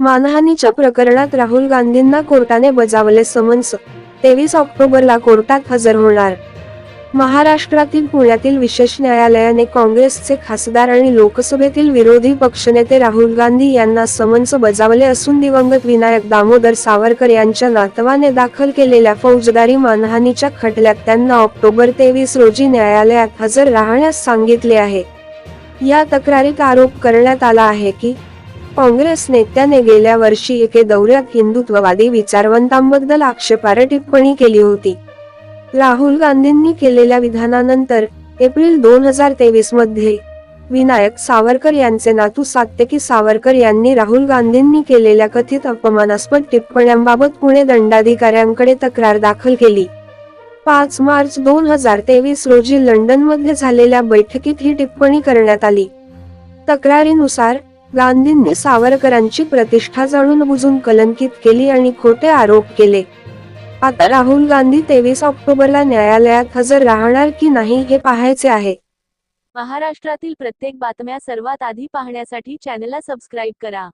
मानहानीच्या प्रकरणात राहुल गांधींना कोर्टाने बजावले समन्स. तेवीस ऑक्टोबरला कोर्टात हजर होणार. महाराष्ट्रातील पुण्यातील विशेष न्यायालयाने काँग्रेसचे खासदार आणि लोकसभेतील विरोधी पक्षनेते राहुल गांधी यांना समन्स बजावले असून दिवंगत विनायक दामोदर सावरकर यांच्या नातवाने दाखल केलेल्या फौजदारी मानहानीच्या खटल्यात त्यांना ऑक्टोबर तेवीस रोजी न्यायालयात हजर राहण्यास सांगितले आहे. या तक्रारीत आरोप करण्यात आला आहे की काँग्रेस नेत्याने गेल्या वर्षी एके दौऱ्यात हिंदुत्ववादी विचारवंतांबद्दल आक्षेपार्ह टिप्पणी केली होती. राहुल गांधींनी केलेल्या विधानानंतर एप्रिल दोन हजार तेवीसमध्ये विनायक सावरकर यांचे नातू सात्यकी सावरकर यांनी राहुल गांधींनी केलेल्या कथित अपमानास्पद टिप्पण्यांबाबत पुणे दंडाधिकाऱ्यांकडे तक्रार दाखल केली. पाच मार्च दोन हजार तेवीस रोजी लंडनमध्ये झालेल्या बैठकीत ही टिप्पणी करण्यात आली. तक्रारीनुसार गांधींनी सावरकरांची प्रतिष्ठा जाणून बुजून कलंकित केली आणि खोटे आरोप केले. आता राहुल गांधी तेवीस ऑक्टोबरला न्यायालयात हजर राहणार की नाही हे पाहायचे आहे. महाराष्ट्रातील प्रत्येक बातम्या सर्वात आधी पाहण्यासाठी चॅनलला सबस्क्राईब करा.